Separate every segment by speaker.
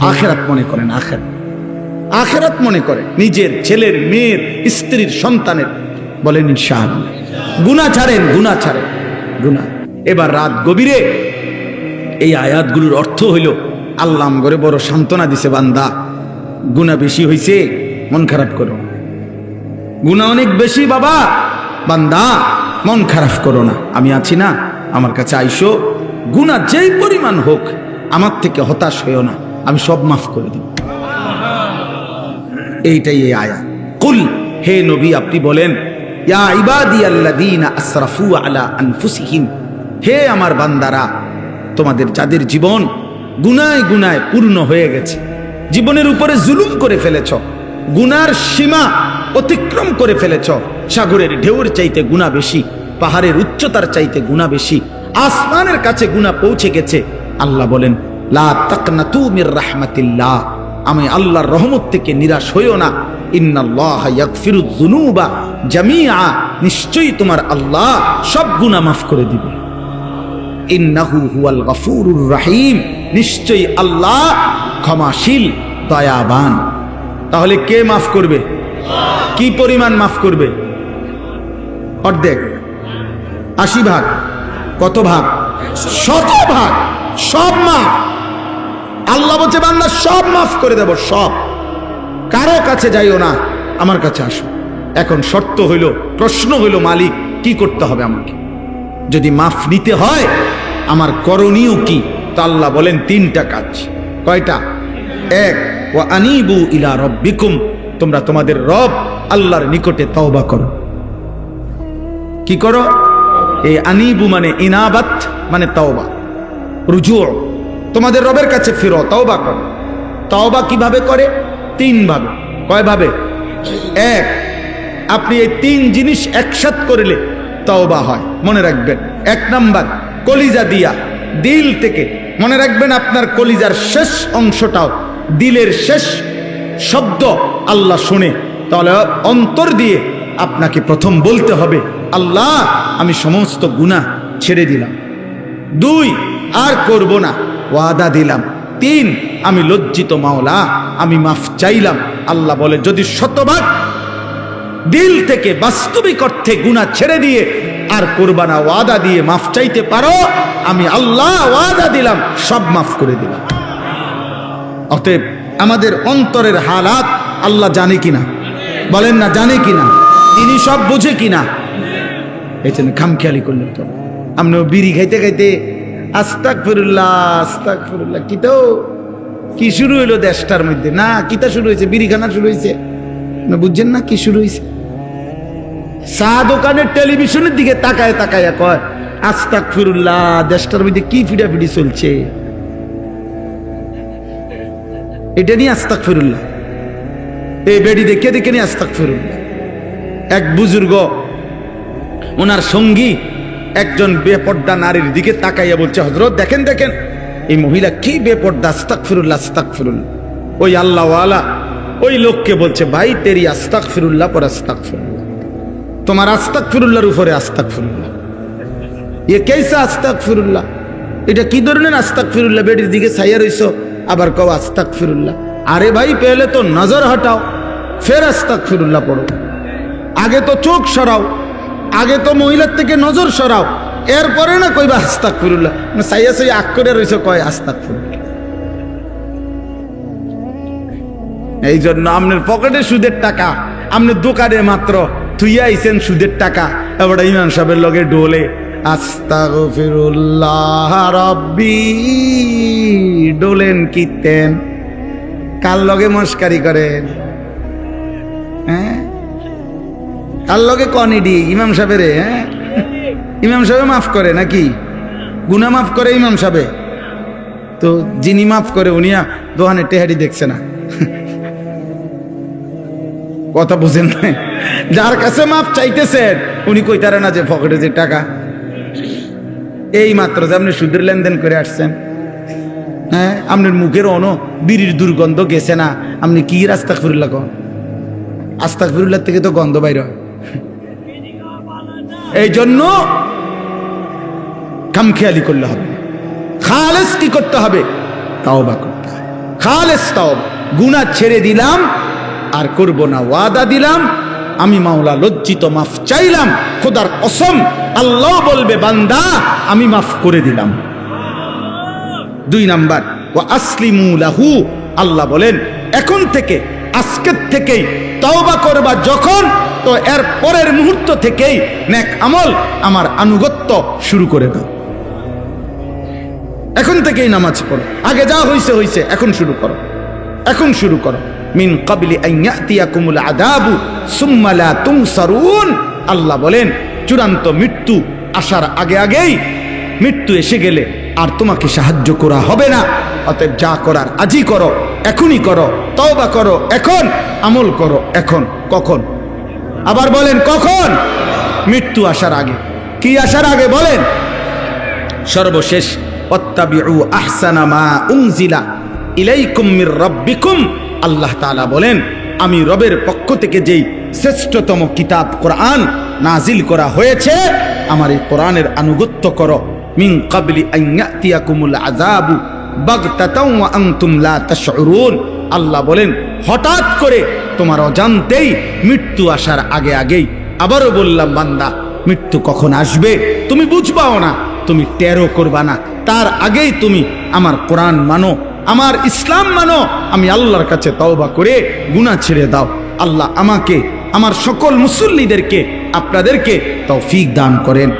Speaker 1: আখেরাত মনে করেন, আখেরাত। আখেরাত মনে করে, নিজের ছেলের, মেয়ের, স্ত্রীর, সন্তানের। বলেন ইনশাল গুণা ছাড়েন গুণা ছাড়েন। গুণা এবার রাত গভীরে এই আয়াতগুলোর অর্থ হইল, আল্লাহ করে বড় সান্ত্বনা দিছে, বান্দা। গুণা বেশি হইছে, মন খারাপ করো। গুণা অনেক বেশি, বাবা। বান্দা, মন খারাপ করো না। আমি আছি না, আমার কাছে আইসো। গুণা যেই পরিমাণ হোক, আমার থেকে হতাশ হইও না। আমি সব মাফ করে দেব। এইটাই এই আয়া। কুল, হে নবী, আপনি বলেন, ইয়া ইবাদি আল্লাযীনা আসরাফু আলা আনফুসিহিম, হে আমার বান্দারা, তোমাদের যাদের জীবন গুনায় গুনায় পূর্ণ হয়ে গেছে, জীবনের উপরে জুলুম করে ফেলেছ, গুনার সীমা অতিক্রম করে ফেলেছ, সাগরের ঢেউর চাইতে গুণা বেশি, পাহাড়ের উচ্চতার চাইতে গুণা বেশি, আসমানের কাছে গুণা পৌঁছে গেছে, আল্লাহ বলেন লা আমি আল্লাহর রহমত থেকে নিরাশ হইও না। ইন্নাল্লাহ নিশ্চয়ই তোমার আল্লাহ সব গুনাহ মাফ করে দিবে। হুয়াল নিশ্চয়ই আল্লাহ ক্ষমাশীল, দয়াবান। তাহলে কে মাফ করবে? কি পরিমাণ মাফ করবে? অর্ধেক। আশি ভাগ। কত ভাগ? শত ভাগ। সব মাফ। আল্লাহ বলছে, বান্দা, সব মাফ করে দেব, সব। কারও কাছে যাইও না, আমার কাছে আসো। এখন শর্ত হইল, প্রশ্ন হইল, মালিক, কি করতে হবে আমাকে? যদি মাফ নিতে হয়, আমার করণীয় কি? তো আল্লাহ বলেন, তিনটা কাজ। কয়টা? এক ও আনিবু ইলা রব্বিকুম, তোমরা তোমাদের রব আল্লাহর নিকটে তওবা করো। কি করো? এই আনিবু মানে ইনাবাত মানে তওবা। রুজু তোমাদের রবের কাছে ফিরো, তওবা করো। তওবা কীভাবে করে? তিন ভাবে কয় ভাবে এক, আপনি এই তিন জিনিস একসাথ করলে তওবা হয়। মনে রাখবেন। এক নাম্বার, কলিজা দিয়া। দিল থেকে, মনে রাখবেন আপনার কলিজার শেষ অংশটাও দিলের শেষ শব্দ আল্লাহ শুনে। তাহলে অন্তর দিয়ে আপনাকে প্রথম বলতে হবে, আল্লাহ, আমি সমস্ত গুনাহ ছেড়ে দিলাম। দুই, আর করব না। ওয়াদা দিলাম। তিন, আমি লজ্জিত মাওলা, আমি মাফ চাইলাম। আল্লাহ বলে, যদি শতভাগ দিল থেকে বাস্তবিক অর্থে গুণা ছেড়ে দিয়ে আর কোরবানা ওয়াদা দিয়ে মাফ চাইতে পারো, আমি আল্লাহ ওয়াদা দিলাম, সব মাফ করে দিলাম। অতএব আমাদের অন্তরের হালাত আল্লাহ জানে কিনা? বলেন না, জানে কিনা? তিনি সব বুঝে কিনা? এই জন্য খামখেয়ালি করলে তো। আপনি বিড়ি খাইতে খাইতে আস্তাক ফিরুল্লাহ আস্তাক ফিরুল্লাহ কি তো কি শুরু হইল দেশটার মধ্যে? না, কিতা শুরু হয়েছে বিড়ি খানা শুরু হয়েছে না, বুঝছেন না কি শুরু হয়েছে চা দোকানের টেলিভিশনের দিকে তাকায় তাকায় কয় আস্তাক ফিরুল্লাহ দেশটার মধ্যে কি ফিডাফিডি চলছে? এটা নিয়ে আস্তাক ফিরুল্লাহ এই বেডি দেখে দেখে নিয়ে আস্তাক ফিরুল্লাহ এক বুজুর্গ, ওনার সঙ্গী একজন বেপর্দা নারীর দিকে তাকাইয়া বলছে হজরত দেখেন দেখেন, এই মহিলা কি বেপর্দা? আস্তাক ফিরুল্লাহ আস্তাক ফিরুল্লাহ ওই আল্লাহওয়ালা ওই লোককে বলছে, ভাই, তেরি আস্তাক ফিরুল্লাহ পর আস্তাক ফিরুল্লাহ তোমার আস্তাক ফিরুল্লাহর উপরে আস্তাক ফিরুল্লাহ এ কেসা আস্তাক ফিরুল্লাহ এটা কি ধরনের আস্তাক ফিরুল্লাহ বেডির দিকে ছাইয়া রইছো, আবার কও আস্তাক ফিরুল্লাহ আরে ভাই, পেলে তো নজর হটাও, ফের আস্তাক ফিরুল্লাহ পড়ো। আগে তো চোখ সরাও আগে তো মহিলার থেকে নজর সরাও। এরপরে না কইবা আস্তাক ফিরুল্লাহ সাইয়া সাই আগ করে রইছো, কয় আস্তাক ফিরুল্লাহ এই জন্য আপনার পকেটে সুদের টাকা আপনার দোকানে মাত্র থুইয়া আইছেন সুদের টাকা। এবার ইমাম সাহেবের লগে ডোলে, আস্তাগফিরুল্লাহ রব্বি, ডোলেন কিতেন। কার লগে মস্কারি করেন? হ্যাঁ? কার লগে কনিডি, ইমাম সাহেবের হ্যাঁ? ইমাম সাহেব মাফ করে নাকি? গুনা মাফ করে ইমাম সাহেব? তো যিনি মাফ করে উনিয়া দোহানে টেহারি দেখছে না। কথা বুঝেন না যার কাছে মাপ চাইতেছেন, উনি কইতারে না যে পকেটে যে টাকা। এই মাত্র যে আপনি সুদের লেনদেন করে আসছেন। হ্যাঁ? আপনার মুখের অন বিড়ির দুর্গন্ধ গেছে না। আপনি কি রাস্তা ফিরুল্লাহ কন? আস্তাক ফিরুল্লাহ থেকে তো গন্ধ বাইর হয়। এই জন্য খামখেয়ালি করলে হবে। খালেস কি করতে হবে? তাও বা করতে হবে। খালেস তাওব। গুনাহ ছেড়ে দিলাম, আর করব না, ওয়াদা দিলাম। আমি মাওলা লজ্জিত, মাফ চাইলাম, খোদার কসম, আল্লাহ বলবে, বান্দা, আমি মাফ করে দিলাম। দুই নাম্বার ও আসলিমু লাহু। আল্লাহ বলেন, এখন থেকে, আজকের থেকেই তওবা করবা যখন তো এর পরের মুহূর্ত থেকেই নেক আমল আমার আনুগত্য শুরু করে দাও। এখন থেকেই নামাজ পড়ো। আগে যা হইছে হইছে, এখন শুরু করো। এখন শুরু করো। মিন কাবলি আইয়াতিয়াকুমুল আদাবু সুম্মা লা তুনসারুন। আল্লাহ বলেন, চূড়ান্ত মৃত্যু আসার আগে আগেই মৃত্যু এসে গেলে আর তোমাকে সাহায্য করা হবে না। অতএব যা করার আজই করো, এখনই করো, তওবা করো, এখন আমল করো, এখন, কখন? আবার বলেন, কখন? মৃত্যু আসার আগে। কি আসার আগে বলেন? সর্বশেষ মা রাব্বিকুম। আল্লাহ বলেন, আমি রবের পক্ষ থেকে যেই শ্রেষ্ঠতম কিতাব কোরআন নাজিল করা হয়েছে, আমার এই কোরআনের আনুগত্য করো। মিন কাবলি আন ইয়াতিয়াকুমুল আযাবু বাগতাতাও ওয়া আনতুম লা তাশউরুন। আল্লাহ বলেন, হঠাৎ করে তোমার অজান্তেই মৃত্যু আসার আগে আগেই আবারও বললাম, বান্দা, মৃত্যু কখন আসবে তুমি বুঝবাও না, তুমি টেরো করবা না। তার আগেই তুমি আমার কোরআন মানো, আমার ইসলাম মানো, আমি আল্লাহর কাছে তওবা করে গুনাহ ছেড়ে দাও। আল্লাহ আমাকে, আমার সকল মুসল্লিদেরকে, আপনাদেরকে তৌফিক দান করেন।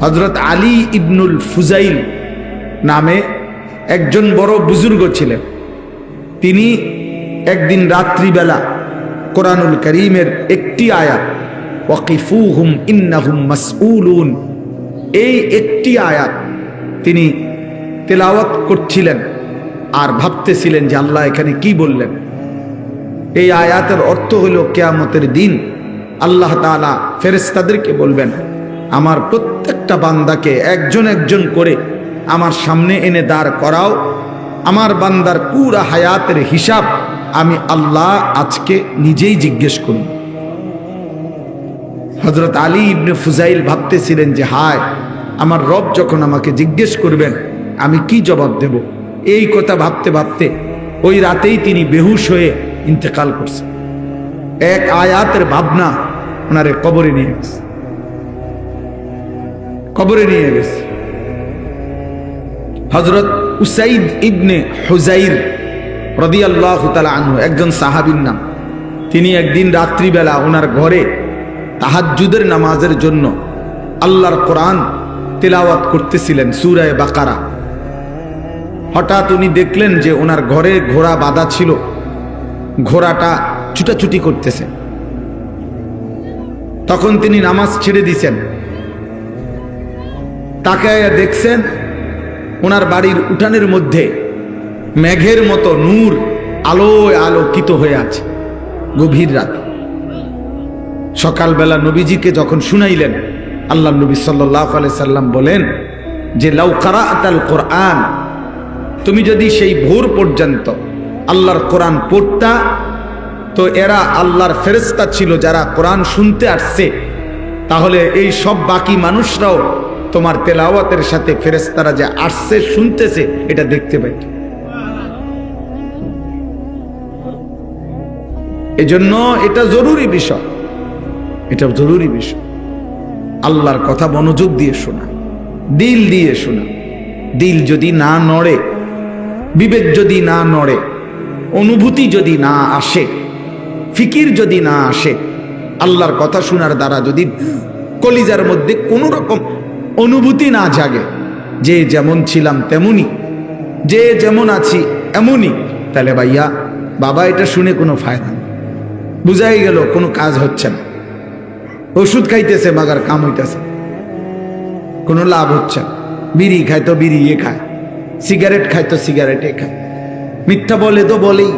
Speaker 1: হজরত আলী ইবনুল ফুজাইল নামে একজন বড় বুজুর্গ ছিলেন। তিনি একদিন রাত্রিবেলা কোরআনুল করিমের একটি আয়াত, ওয়াকিফুহুম ইন্নাহুম মাসউলুন এই একটি আয়াত তিনি তেলাওয়াত করছিলেন আর ভাবতেছিলেন যে আল্লাহ এখানে কি বললেন। এই আয়াতের অর্থ হলো কেয়ামতের দিন আল্লাহ তাআলা ফেরেশতাদেরকে বলবেন, আমার প্রত্যেকটা বান্দাকে একজন একজন করে আমার সামনে এনে দাঁড় করাও। আমার বান্দার পুরা হায়াতের হিসাব আমি আল্লাহ আজকে নিজেই জিজ্ঞেস করব। হজরত আলী ইবনে ফুজাইল ভাবতেছিলেন যে, হায়, আমার রব যখন আমাকে জিজ্ঞেস করবেন, আমি কি জবাব দেব? এই কথা ভাবতে ভাবতে ওই রাতেই তিনি বেহুশ হয়ে ইন্তেকাল করছেন। এক আয়াতের ভাবনা ওনারে কবরে নিয়ে গেছে। কবরে নিয়ে গেছে। হজরত উসাইদ ইবনে হুজাইর রদিয়াল্লাহ তালা আনহু, একজন সাহাবির নাম। তিনি একদিন রাত্রিবেলা ওনার ঘরে তাহাজ্জুদের নামাজের জন্য আল্লাহর কোরআন তেলাওয়াত করতেছিলেন সুরায় বাকারা। হঠাৎ উনি দেখলেন যে ওনার ঘরে ঘোড়া বাঁধা ছিল, ঘোড়াটা ছুটাছুটি করতেছে। তখন তিনি নামাজ ছেড়ে দিছেন। তাকায় দেখছেন ওনার বাড়ির উঠানের মধ্যে মেঘের মতো নূর আলোয় আলোকিত হয়ে আছে। গভীর রাত। সকালবেলা নবীজিকে যখন শুনাইলেন, আল্লাহ নবী সাল্লাহ সাল্লাম বলেন যে লাউকারা আতাল কোরআন, তুমি যদি সেই ভোর পর্যন্ত আল্লাহর কোরআন পড়তা, তো এরা আল্লাহর ফেরেস্তা ছিল যারা কোরআন শুনতে আসছে। তাহলে এই সব বাকি মানুষরাও তোমার তেলাওয়াতের সাথে ফেরেস্তারা যে আসছে, শুনতেছে, এটা দেখতে পাইত। এজন্য এটা জরুরি বিষয়। এটা জরুরি বিষয়। আল্লাহর কথা মনোযোগ দিয়ে শোনা। দিল দিয়ে শোনা। দিল যদি না নড়ে, বিবেক যদি না নড়ে, অনুভূতি যদি না আসে, ফিকির যদি না আসে, আল্লাহর কথা শোনার দ্বারা যদি কলিজার মধ্যে কোনো রকম অনুভূতি না জাগে, যে যেমন ছিলাম তেমনই যে যেমন আছি এমনই তাহলে ভাইয়া, বাবা এটা শুনে কোনো ফায়দা বুঝাই গেল, কোনো কাজ হচ্ছে না। ওষুধ খাইতেছে বাগার কাম হইতেছে। কোনো লাভ হচ্ছে না। বিড়ি খায় তো বিড়ি, এ খায়। সিগারেট খায় তো সিগারেট খায়। মিথ্যা বলে তো বলেই।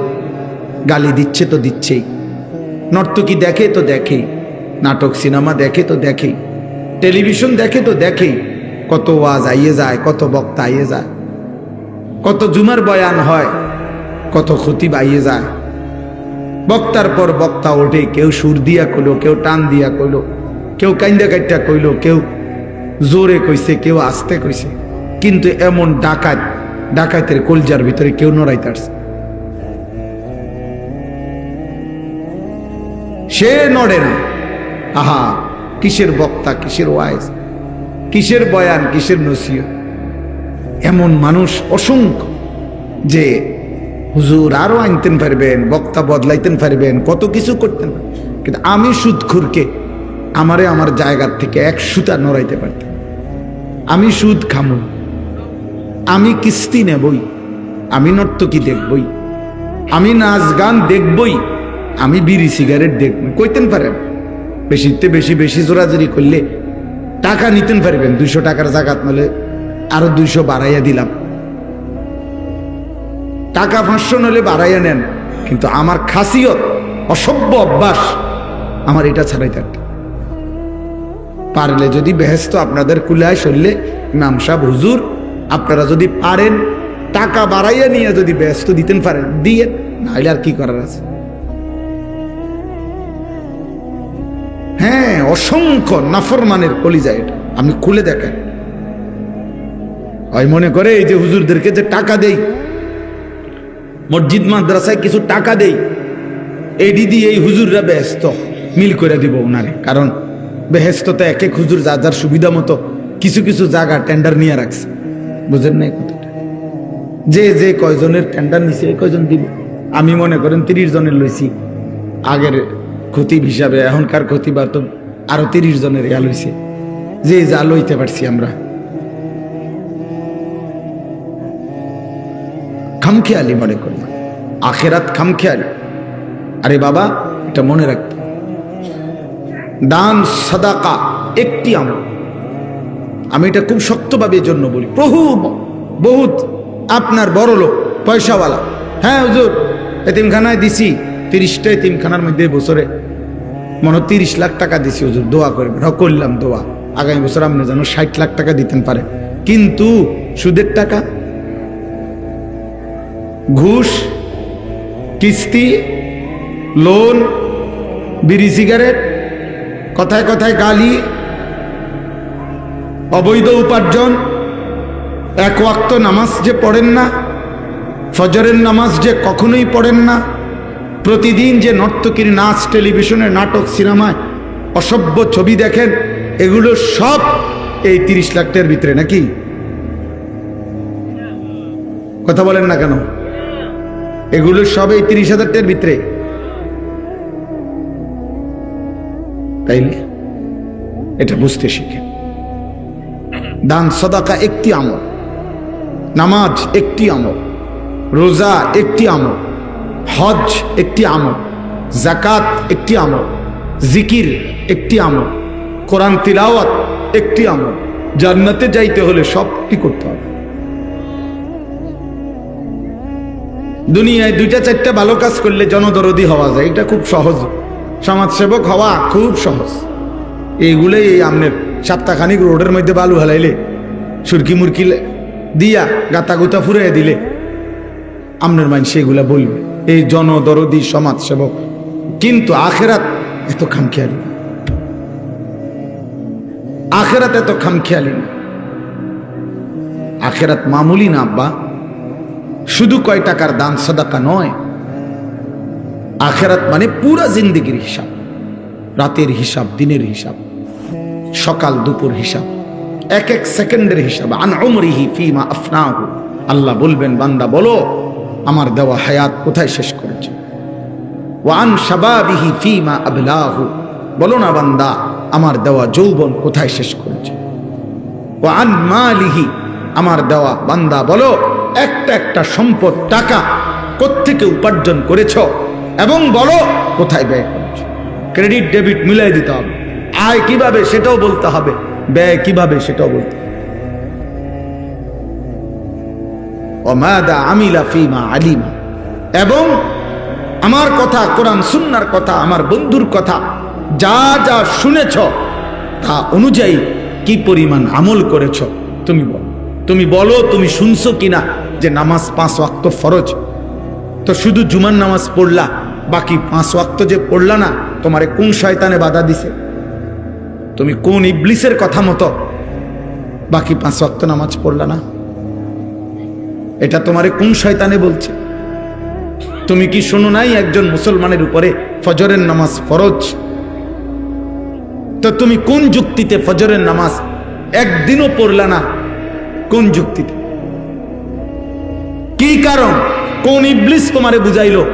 Speaker 1: গালি দিচ্ছে তো দিচ্ছেই। নর্তকী দেখে তো দেখেই। নাটক, সিনেমা দেখে তো দেখেই। টেলিভিশন দেখে তো দেখেই। কত ওয়াজ আইয়ে যায়, কত বক্তা আইয়ে যায়। কত জুমার বয়ান হয়, কত ক্ষতি বাইয়ে যায়। বক্তার পর বক্তা ওঠে, কেউ সুর দিয়া কইলো, কেউ টান দিয়া কইলো, কেউ কাইন্দা কাইটা কইলো, কেউ জোরে কইছে, কেউ আস্তে কইছে। কিন্তু এমন ডাকাত, ডাকাতের কলজার ভিতরে কেউ নড়াইতে আসছে। সে নড়ে না। আহা, কিসের বক্তা, কিসের ওয়াইজ, কিসের বয়ান, কিসের নসিয়া এমন মানুষ অসংখ্য যে হুজুর আরও আনতেন পারবেন, বক্তা বদলাইতেন পারবেন, কত কিছু করতেন। কিন্তু আমি সুদখুরকে আমারে আমার জায়গার থেকে এক সুতা নড়াইতে পারতাম। আমি সুদ খামু, আমি কিস্তি নেবই, আমি নর্তকী দেখবই, আমি নাচ গান দেখবই, আমি বিড়ি সিগারেট দেখব কইতেন পারেন, বেশিতে বেশি বেশি জোরাজুরি করলে টাকা নিতেন পারবেন, দুইশো টাকার জাগাত নলে আরও দুইশো বাড়াইয়া দিলাম। টাকা পাঁচশো নলে বাড়াইয়া নেন। কিন্তু আমার খাসিয়ত, অসভ্য অভ্যাস, আমার এটা ছাড়াই থাকতে পারলে যদি বেহেস্ত আপনাদের কুলায় সরলে ইমাম হুজুর, আপনারা যদি পারেন, টাকা বাড়াইয়া নিয়ে যদি ব্যস্ত দিতেন পারেন, দিয়ে নাহলে আর কি করার আছে? হ্যাঁ অসংখ্য নাফরমানের কলিজা এটা। আমি খুলে দেখেন। ওই মনে করে এই যে হুজুরদেরকে যে টাকা দেই মসজিদ, মাদ্রাসায় কিছু টাকা দেই। এডি দিয়ে এই হুজুররা ব্যস্ত। মিল করে দিব ওনারে কারণ বেহেস্ততে এক এক হুজুর যা যার সুবিধা মতো কিছু কিছু জায়গা টেন্ডার নিয়ে রাখছে। বুঝেন নাই কথাটা? যে যে কয়জনের টেন্ডার নিছে, এই কয়জন দিব? আমি মনে করেন তিরিশ জনের লইছি। আগের খতিব হিসাবে, এখনকার খতিবার তো আরও তিরিশ জনের ইয়া লইছে। যে, যা লইতে পারছি আমরা। খামখেয়ালি মনে করি। আখেরাত খামখেয়ালি। আরে বাবা, এটা মনে রাখতে। দান, সাদাকা, একটি আমল। আমি এটা খুব শক্তভাবে এর জন্য বলি। প্রভু, বহুত আপনার বড় লোক, পয়সাওয়ালা। হ্যাঁ হুজুর, এতিমখানায় দিছি, তিরিশটা এতিমখানার মধ্যে বছরে। মনে তিরিশ লাখ টাকা দিছি, হুজুর, দোয়া করবেন হ্যাঁ করলাম দোয়া। আগামী বছর আপনি যেন ষাট লাখ টাকা দিতেন পারে। কিন্তু সুদের টাকা ঘুষ, কিস্তি, লোন, বিড়ি সিগারেট, কথায় কথায় গালি, অবৈধ উপার্জন, এক ওয়াক্ত নামাজ যে পড়েন না, ফজরের নামাজ যে কখনোই পড়েন না, প্রতিদিন যে নর্তকীর নাচ টেলিভিশনে নাটক, সিনেমায় অসভ্য ছবি দেখেন, এগুলো সব এই তিরিশ লাখ টাকার ভিতরে নাকি? কথা বলেন না কেন? এগুলো সব এই তিরিশ হাজার টাকার ভিতরে। তাইলে এটা বুঝতে শিখে। দান, সদাকা একটি আমল। নামাজ একটি আমল। রোজা একটি আমল। হজ একটি আমল। জাকাত একটি আমল। জিকির একটি আমল। কোরআন তিলাওয়াত একটি আমল। জান্নাতে যাইতে হলে সবটি করতে হবে। দুনিয়ায় দুইটা চারটা ভালো কাজ করলে জনদরদি হওয়া যায়। এটা খুব সহজ। সমাজসেবক হওয়া খুব সহজ। এইগুলোই এই আমনের সপ্তাহখানিক রোডের মধ্যে বালু হালাইলে, সুরকি মুরকি দিয়া গাতা গুতা ফুরাইয়া দিলে, আমনের মাইন সেগুলা বলবে। এই জনদরদি সমাজসেবক। কিন্তু আখেরাত এত খামখেয়ালি না। আখেরাত এত খামখেয়ালি না। আখেরাত মামুলি না, আব্বা। শুধু কয় টাকার দান সাদাকা নয়, আখেরাত মানে পুরা জিন্দিগির হিসাব, রাতের হিসাব, দিনের হিসাব, সকাল, দুপুর হিসাব, এক এক সেকেন্ডের হিসাব। আন আফনাহু। আল্লাহ বলবেন, বান্দা বলো, আমার দেওয়া হায়াত কোথায় শেষ করেছে? ওয়ান শাবাবিহি ফিমা আবলাহু। বলো না বান্দা, আমার দেওয়া যৌবন কোথায় শেষ করেছে? ওয়ান মালিহি, আমার দেওয়া বান্দা বলো একটা একটা সম্পদ, টাকা কোত্থেকে উপার্জন করেছ এবং বলো কোথায় ব্যয় করেছ? ক্রেডিট ডেবিট মিলাই দিতে হবে। আয় কীভাবে সেটাও বলতে হবে, ব্যয় কীভাবে সেটাও বলতে এবং আমার কথা, কোরআন সুন্নার কথা, আমার বন্ধুর কথা, যা যা শুনেছ, তা অনুযায়ী কি পরিমাণ আমল করেছ, তুমি বলো। তুমি বলো, তুমি শুনছো কিনা যে নামাজ পাঁচ ওয়াক্ত ফরজ, তো শুধু জুমার নামাজ পড়লা, বাকি পাঁচ ওয়াক্ত যে পড়লা না, তোমারে কোন শয়তানে বাধা দিছে? তুমি কোন ইবলিসের কথা মতো বাকি পাঁচ ওয়াক্ত নামাজ পড়লা না? এটা তোমারে কোন শয়তানে বলছে? তুমি কি শোনো নাই একজন মুসলমানের উপরে ফজরের নামাজ ফরজ? তো তুমি কোন যুক্তিতে ফজরের নামাজ একদিনও পড়লা না? কোন যুক্তিতে? কি কারণ? কোন ইবলিস তোমারে বুঝাইলো?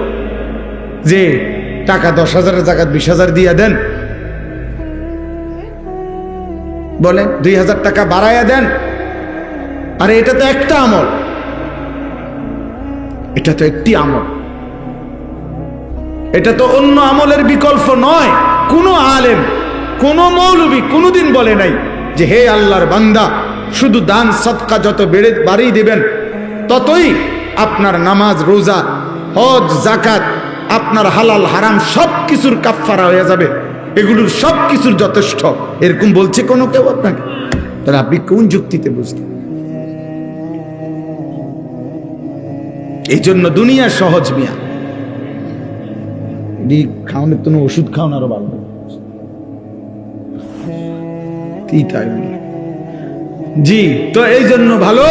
Speaker 1: যে টাকা দশ হাজারের জায়গা বিশ হাজার দিয়ে দেন। বলে দুই হাজার টাকা বাড়াইয়া দেন। আরে, এটা তো একটা আমল। এটা তো একটি আমল। এটা তো অন্য আমলের বিকল্প নয়। কোনো আলেম, কোন মৌলবী কোনোদিন বলে নাই যে, হে আল্লাহর বান্দা, শুধু দান, সৎকা যত বেড়ে বাড়িয়ে দেবেন, ততই আপনার নামাজ রোজা হজ জাকাত আপনার হালাল হারাম সব কিছুর কাফফারা হয়ে যাবে। এগুলোর সব কিছুর যথেষ্ট। এরকম বলছে কোনো কেউ আপনাকে? তাহলে আপনি কোন যুক্তিতে বুঝলেন? এই জন্য দুনিয়া সহজ মিয়া। খাওয়ানোর জন্য ওষুধ খাওয়ান আরও ভালো? জি তো এই জন্য ভালো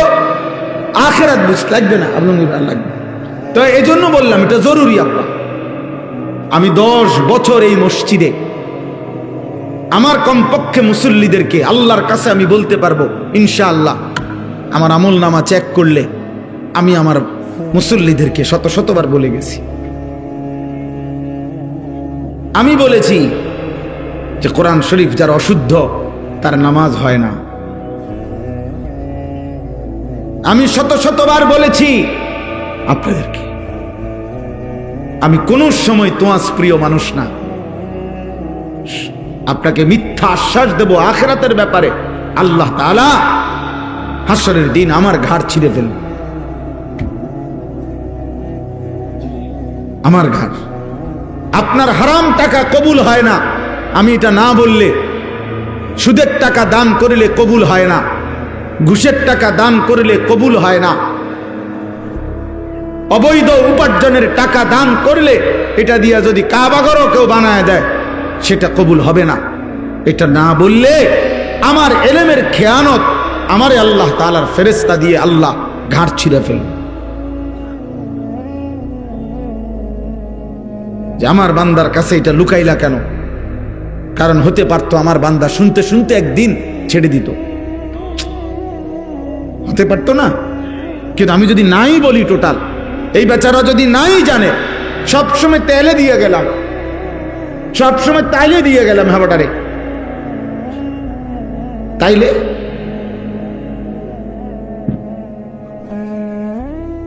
Speaker 1: আখেরাত বুঝ, লাগবে না, আপনার ভালো লাগবে। তো এই জন্য বললাম, এটা জরুরি আব্বা। আমি দশ বছর এই মসজিদে, আমার কমপক্ষে মুসল্লিদেরকে আল্লাহর কাছে আমি বলতে পারব, ইনশাআল্লাহ। আমার আমল নামা চেক করলে আমি আমার মুসল্লিদেরকে শত শতবার বলে গেছি। আমি বলেছি যে কোরআন শরীফ যার অশুদ্ধ, তার নামাজ হয় না। আমি শত শতবার বলেছি, আপনাদেরকে, আমি কোন সময় তোমাস প্রিয় মানুষ না। আপনাকে মিথ্যা আশ্বাস দেব আখেরাতের ব্যাপারে। আল্লাহ তাআলা হাসরের দিন আমার ঘাড় ছিঁড়ে ফেলবে। আমার ঘাড়। আপনার হারাম টাকা কবুল হয় না। আমি এটা না বললে, সুদের টাকা দান করিলে কবুল হয় না। ঘুষের টাকা দান করলে কবুল হয় না। অবৈধ উপার্জনের টাকা দান করলে এটা দিয়া যদি কাবাগরও কেউ বানায় দেয়, সেটা কবুল হবে না। এটা না বললে আমার এলেমের খেয়ানত আমারে আল্লাহ তালার ফেরেস্তা দিয়ে আল্লাহ ঘাট ছিঁড়ে ফেলবে। যে আমার বান্দার কাছে এটা লুকাইলা কেন? কারণ হতে পারতো আমার বান্দা শুনতে শুনতে একদিন ছেড়ে দিত। হতে পারতো না। কিন্তু আমি যদি নাই বলি টোটাল এই বেচারা যদি নাই জানে, সবসময় তেলে দিয়ে গেলাম। সবসময় তাইলে দিয়ে গেলাম হাবাটারে। তাইলে?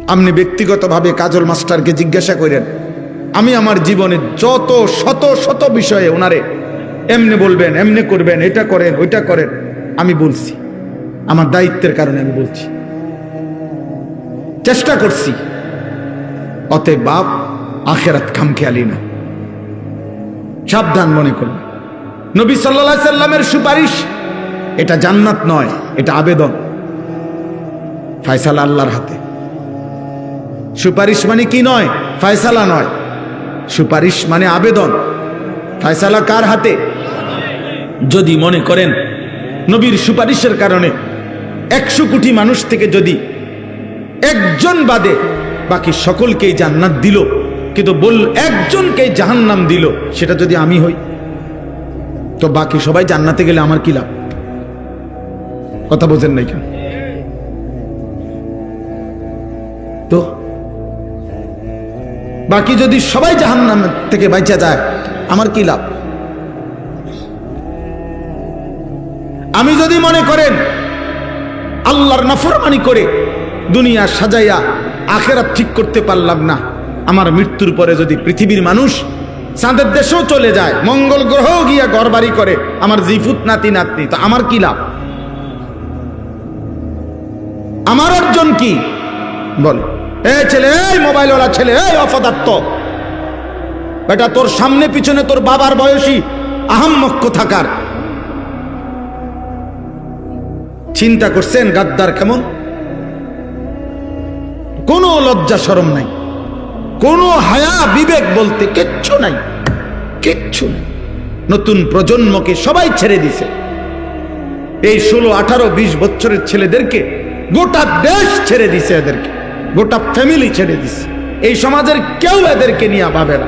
Speaker 1: আপনি ব্যক্তিগতভাবে কাজল মাস্টারকে জিজ্ঞাসা করেন, আমি আমার জীবনে যত শত শত বিষয়ে ওনারে এমনি বলবেন, এমনি করবেন, এটা করেন, ওইটা করেন, আমি বলছি। আমার দায়িত্বের কারণে আমি বলছি। চেষ্টা করছি। অতএব বাপ, আখেরাত খামখেয়ালি না। সাবধান মনে করবে। নবী সাল্লা সাল্লামের সুপারিশ, এটা জান্নাত নয়, এটা আবেদন। ফায়সালা আল্লাহর হাতে। সুপারিশ মানে কি নয়? ফায়সালা নয়। সুপারিশ মানে আবেদন। ফায়সালা কার হাতে? যদি মনে করেন, নবীর সুপারিশের কারণে। একশো কোটি মানুষ থেকে যদি একজন বাদে বাকি সকলকেই জান্নাত দিল, কিন্তু বল একজনকেই জাহান্নাম দিল, সেটা যদি আমি হই, তো বাকি সবাই জান্নাতে গেলে আমার কি লাভ? কথা বোঝেন নাই কেন? তো বাকি যদি সবাই জাহান্নাম থেকে বাইচা যায়, আমার কি লাভ? আমি যদি মনে করেন আল্লাহর নাফরমানি করে দুনিয়া সাজাইয়া আখেরাত ঠিক করতে পারলাম না। আমার মৃত্যুর পরে যদি পৃথিবীর মানুষ চাঁদের দেশেও চলে যায়, মঙ্গল গ্রহেও গিয়া গড়বাড়ি করে, আমার জিফুত নাতি, নাতনি, তো আমার কি লাভ? আমার অর্জন কি? বল। এই ছেলে, এই মোবাইলওয়ালা ছেলে, এই অপদার্থ। এটা তোর সামনে পিছনে তোর বাবার বয়সী আহাম্মক্য থাকার চিন্তা করছেন গাদ্দার কেমন? কোনো লজ্জা সরম নাই। কোনো হায়া বিবেক বলতে কিচ্ছু নাই। কিচ্ছু নাই। নতুন প্রজন্মকে সবাই ছেড়ে দিছে। এই ষোলো, আঠারো, বিশ বছরের ছেলেদেরকে গোটা দেশ ছেড়ে দিছে এদেরকে। গোটা ফ্যামিলি ছেড়ে দিছে। এই সমাজের কেউ এদেরকে নিয়ে ভাবে না।